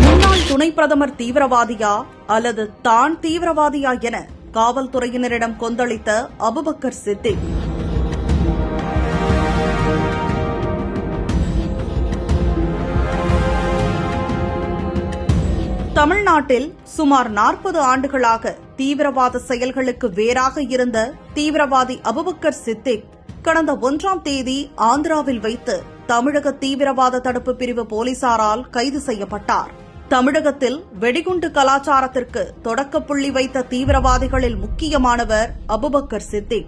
முன்னாள் துணை பிரதமர் தீவிரவாதியா அல்லது தான் தீவிரவாதியா என காவல்துறையினரிடம் கொந்தளித்த அபுபக்கர் சித்திக் தமிழ்நாட்டில் சுமார் நாற்பது ஆண்டுகளாக தீவிரவாத செயல்களுக்கு வேறாக இருந்த தீவிரவாதி அபுபக்கர் சித்திக் கடந்த ஒன்றாம் தேதி ஆந்திராவில் வைத்து தமிழக தீவிரவாத தடுப்பு பிரிவு போலீசாரால் கைது செய்யப்பட்டார். தமிழகத்தில் வெடிகுண்டு கலாச்சாரத்திற்கு தொடக்கப்புள்ளி வைத்த தீவிரவாதிகளில் முக்கியமானவர் அபுபக்கர் சித்திக்.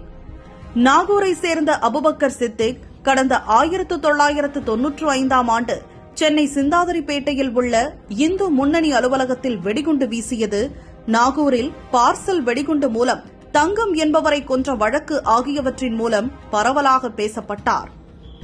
நாகூரை சேர்ந்த அபுபக்கர் சித்திக் கடந்த ஆயிரத்து தொள்ளாயிரத்து தொன்னூற்று ஐந்தாம் ஆண்டு சென்னை சிந்தாதிரிப்பேட்டையில் உள்ள இந்து முன்னணி அலுவலகத்தில் வெடிகுண்டு வீசியது. நாகூரில் பார்சல் வெடிகுண்டு மூலம் தங்கம் என்பவரை கொன்ற வழக்கு ஆகியவற்றின் மூலம் பரவலாக பேசப்பட்டார்.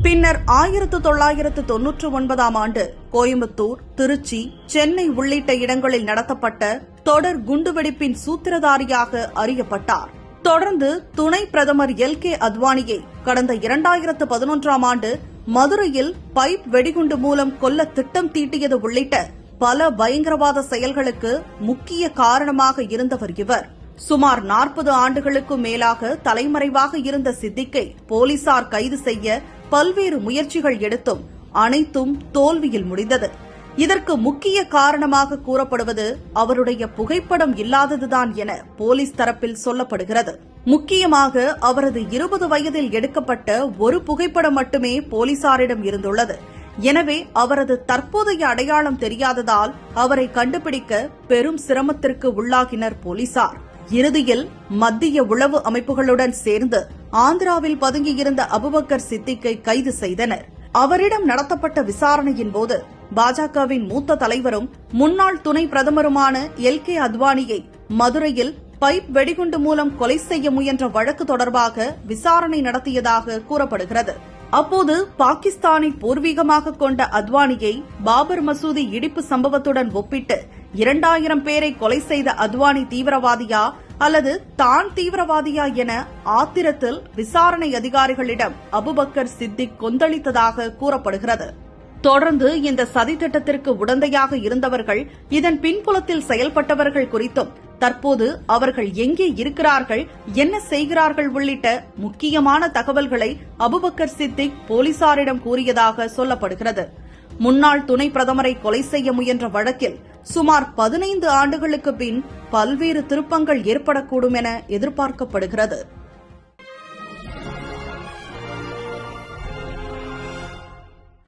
பின்னர் ஆயிரத்து தொள்ளாயிரத்து தொன்னூற்று ஒன்பதாம் ஆண்டு கோயம்புத்தூர் திருச்சி சென்னை உள்ளிட்ட இடங்களில் நடத்தப்பட்ட தொடர் குண்டுவெடிப்பின் சூத்திரதாரியாக அறியப்பட்டார். தொடர்ந்து துணை பிரதமர் எல். கே. அத்வானியை கடந்த இரண்டாயிரத்து பதினொன்றாம் ஆண்டு மதுரையில் பைப் வெடிகுண்டு மூலம் கொல்ல திட்டம் தீட்டியது உள்ளிட்ட பல பயங்கரவாத செயல்களுக்கு முக்கிய காரணமாக இருந்தவர் இவர். சுமார் நாற்பது ஆண்டுகளுக்கும் மேலாக தலைமறைவாக இருந்த சித்திக்கை போலீசார் கைது செய்ய பல்வேறு முயற்சிகள் எடுத்தும் அனைத்தும் தோல்வியில் முடிந்தது. இதற்கு முக்கிய காரணமாக கூறப்படுவது அவருடைய புகைப்படம் இல்லாததுதான் என போலீஸ் தரப்பில் சொல்லப்படுகிறது. முக்கியமாக அவரது இருபது வயதில் எடுக்கப்பட்ட ஒரு புகைப்படம் மட்டுமே போலீசாரிடம் இருந்துள்ளது. எனவே அவரது தற்போதைய அடையாளம் தெரியாததால் அவரை கண்டுபிடிக்க பெரும் சிரமத்திற்கு உள்ளாகினர் போலீசார். இறுதியில் மத்திய உளவு அமைப்புகளுடன் சேர்ந்து ஆந்திராவில் பதுங்கியிருந்த அபுபக்கர் சித்திக்கை கைது செய்தனர். அவரிடம் நடத்தப்பட்ட விசாரணையின் போது பாஜகவின் மூத்த தலைவரும் முன்னாள் துணை பிரதமருமான எல் கே அத்வானியை மதுரையில் பைப் வெடிகுண்டு மூலம் கொலை செய்ய முயன்ற வழக்கு தொடர்பாக விசாரணை நடத்தியதாக கூறப்படுகிறது. அப்போது பாகிஸ்தானை பூர்வீகமாக கொண்ட அத்வானியை பாபர் மசூதி இடிப்பு சம்பவத்துடன் ஒப்பிட்டு இரண்டாயிரம் பேரை கொலை செய்த அத்வானி தீவிரவாதியா அல்லது தான் தீவிரவாதியா என ஆத்திரத்தில் விசாரணை அதிகாரிகளிடம் அபுபக்கர் சித்திக் கொந்தளித்ததாக கூறப்படுகிறது. தொடர்ந்து இந்த சதித்திட்டத்திற்கு உடந்தையாக இருந்தவர்கள் இதன் பின்புலத்தில் செயல்பட்டவர்கள் குறித்தும் தற்போது அவர்கள் எங்கே இருக்கிறார்கள் என்ன செய்கிறார்கள் உள்ளிட்ட முக்கியமான தகவல்களை அபுபக்கர் சித்திக் போலீசாரிடம் கூறியதாக சொல்லப்படுகிறது. முன்னாள் துணை பிரதமரை கொலை செய்ய முயன்ற வழக்கில் சுமார் பதினைந்து ஆண்டுகளுக்கு பின் பல்வேறு திருப்பங்கள் ஏற்படக்கூடும் என எதிர்பார்க்கப்படுகிறது.